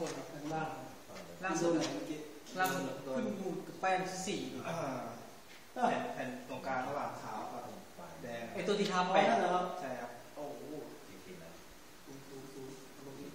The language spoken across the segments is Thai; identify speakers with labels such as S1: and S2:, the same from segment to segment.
S1: บนกับข้างล่าง
S2: ล่า
S1: ล่าง
S2: สุ
S1: สุ
S2: ด
S1: ด
S2: ไหนเมื่อกี้
S1: ล่างสุดขึ้นนูนกับแป้งสี
S3: อ่าแผ่นแผ่นตรงกลางระหว่างขาวกับแดง
S1: ไอตัวที่ทา
S2: ไป
S1: แป้ง
S2: นั่นเหรอครับ
S3: ใช่ครับ
S2: โอ้โหดูดูดูตรงนี้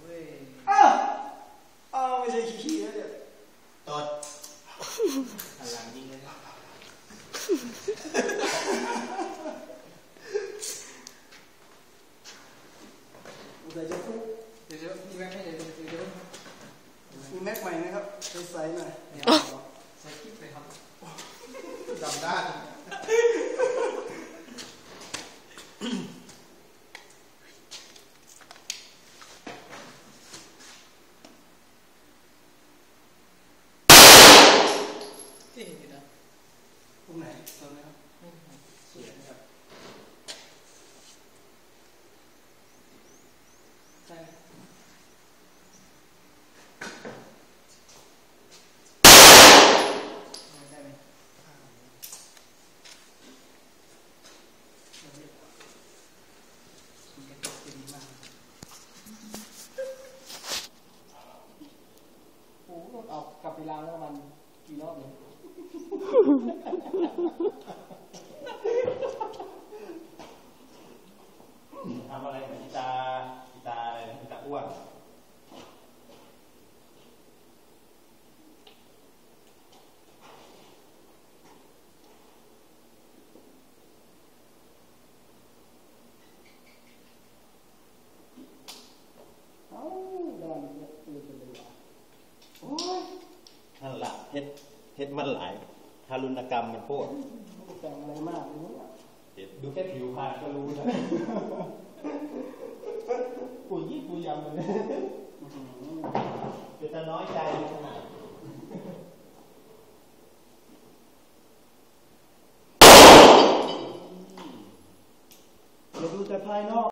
S1: เว้ย
S2: อ้าวอ้าวไม่ใช่ขี้แล้วเนี่ย
S3: ตดหันหลังยิง เลยนะ
S2: อุตส่าห์จะฟุก
S1: เดี๋ยวเดี๋ยวมีแม็กให้เดี๋ยวเดี๋ยวเดี๋ยว
S2: มีแม็กใหม่ไหมครับใสๆหน่อย
S1: เดี๋ยวใส่คลิปเลยครับ
S3: ดำด้าน
S1: ที่เห็นอยู่นะ
S2: ตรงไหนตรงไหนครับ
S3: เขียนครับ
S1: ใช่ใช่ไหม
S2: มันก็จะดีมาก
S1: โอ้โหเอากลับไปล้างแล้วมันกี่รอบเนี่ย
S3: ทำอะไรกับกีตาร์กีตาอะไรกีตาอ้วน
S1: เอ้าดอนเนี่ยตื่นไปเลยว่ะ
S2: โอ้ย
S3: นั่นละเฮ็ดเฮ็ดมันหลาย ทารุณกรรมมันพวก
S1: ไม่ได้แต่งอะไรมากเลยเนี่ย
S3: ดูแค่ผิวพรรณก็รู้นะปุ๋ยยี่ปุ๋ยยำเลย
S2: อื้อหือ
S3: จะจะน้อยใจขนาด
S2: อย่าดูแต่ภายนอก